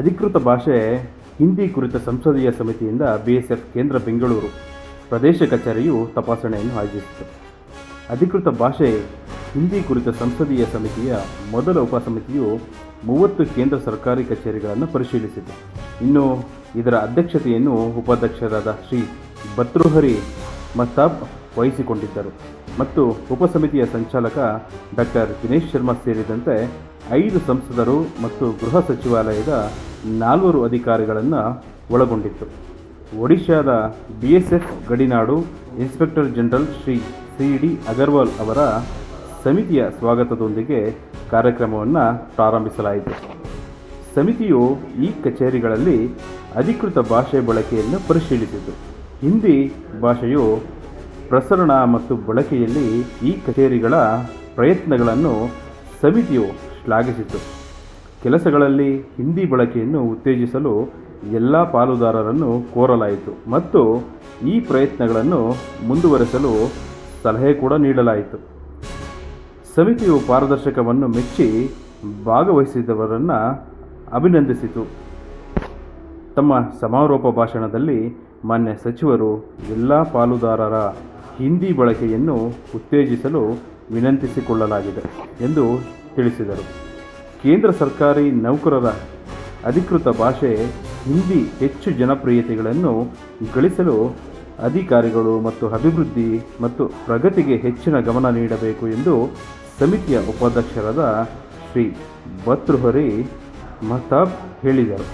ಅಧಿಕೃತ ಭಾಷೆ ಹಿಂದಿ ಕುರಿತ ಸಂಸದೀಯ ಸಮಿತಿಯಿಂದ ಬಿಎಸ್ಎಫ್ ಕೇಂದ್ರ ಬೆಂಗಳೂರು ಪ್ರದೇಶ ಕಚೇರಿಯು ತಪಾಸಣೆಯನ್ನು ಆಯೋಜಿಸಿತು. ಅಧಿಕೃತ ಭಾಷೆ ಹಿಂದಿ ಕುರಿತ ಸಂಸದೀಯ ಸಮಿತಿಯ ಮೊದಲ ಉಪಸಮಿತಿಯು ಮೂವತ್ತು ಕೇಂದ್ರ ಸರ್ಕಾರಿ ಕಚೇರಿಗಳನ್ನು ಪರಿಶೀಲಿಸಿತು. ಇನ್ನು ಇದರ ಅಧ್ಯಕ್ಷತೆಯನ್ನು ಉಪಾಧ್ಯಕ್ಷರಾದ ಶ್ರೀ ಭತೃಹರಿ ಮಹ್ತಾಬ್ ವಹಿಸಿಕೊಂಡಿದ್ದರು. ಮತ್ತು ಉಪಸಮಿತಿಯ ಸಂಚಾಲಕ ಡಾಕ್ಟರ್ ದಿನೇಶ್ ಶರ್ಮಾ ಸೇರಿದಂತೆ ಐದು ಸಂಸದರು ಮತ್ತು ಗೃಹ ಸಚಿವಾಲಯದ ನಾಲ್ವರು ಅಧಿಕಾರಿಗಳನ್ನು ಒಳಗೊಂಡಿತ್ತು. ಒಡಿಶಾದ B S F ಗಡಿನಾಡು inspector general Shri C D Agarwal ಅವರ ಸಮಿತಿಯ ಸ್ವಾಗತದೊಂದಿಗೆ ಕಾರ್ಯಕ್ರಮವನ್ನು ಪ್ರಾರಂಭಿಸಲಾಯಿತು. ಸಮಿತಿಯು ಈ ಕಚೇರಿಗಳಲ್ಲಿ ಅಧಿಕೃತ ಭಾಷೆ ಬಳಕೆಯನ್ನು ಪರಿಶೀಲಿಸಿತು. ಹಿಂದಿ ಭಾಷೆಯು ಪ್ರಸರಣ ಮತ್ತು ಬಳಕೆಯಲ್ಲಿ ಈ ಕಚೇರಿಗಳ ಪ್ರಯತ್ನಗಳನ್ನು ಸಮಿತಿಯು ಶ್ಲಾಘಿಸಿತು. ಕೆಲಸಗಳಲ್ಲಿ ಹಿಂದಿ ಬಳಕೆಯನ್ನು ಉತ್ತೇಜಿಸಲು ಎಲ್ಲ ಪಾಲುದಾರರನ್ನು ಕೋರಲಾಯಿತು ಮತ್ತು ಈ ಪ್ರಯತ್ನಗಳನ್ನು ಮುಂದುವರೆಸಲು ಸಲಹೆ ಕೂಡ ನೀಡಲಾಯಿತು. ಸಮಿತಿಯು ಪಾರದರ್ಶಕವನ್ನು ಮೆಚ್ಚಿ ಭಾಗವಹಿಸಿದವರನ್ನು ಅಭಿನಂದಿಸಿತು. ತಮ್ಮ ಸಮಾರೋಪ ಭಾಷಣದಲ್ಲಿ ಮಾನ್ಯ ಸಚಿವರು ಎಲ್ಲ ಪಾಲುದಾರರ ಹಿಂದಿ ಬಳಕೆಯನ್ನು ಉತ್ತೇಜಿಸಲು ವಿನಂತಿಸಿಕೊಳ್ಳಲಾಗಿದೆ ಎಂದು ತಿಳಿಸಿದರು. ಕೇಂದ್ರ ಸರ್ಕಾರಿ ನೌಕರರ ಅಧಿಕೃತ ಭಾಷೆ, ಹಿಂದಿ ಹೆಚ್ಚು ಜನಪ್ರಿಯತೆಗಳನ್ನು ಗಳಿಸಲು ಅಧಿಕಾರಿಗಳು ಮತ್ತು ಅಭಿವೃದ್ಧಿ ಮತ್ತು ಪ್ರಗತಿಗೆ ಹೆಚ್ಚಿನ ಗಮನ ನೀಡಬೇಕು ಎಂದು ಸಮಿತಿಯ ಉಪಾಧ್ಯಕ್ಷರಾದ ಶ್ರೀ ಭತೃಹರಿ ಮಹತಾಬ್ ಹೇಳಿದರು.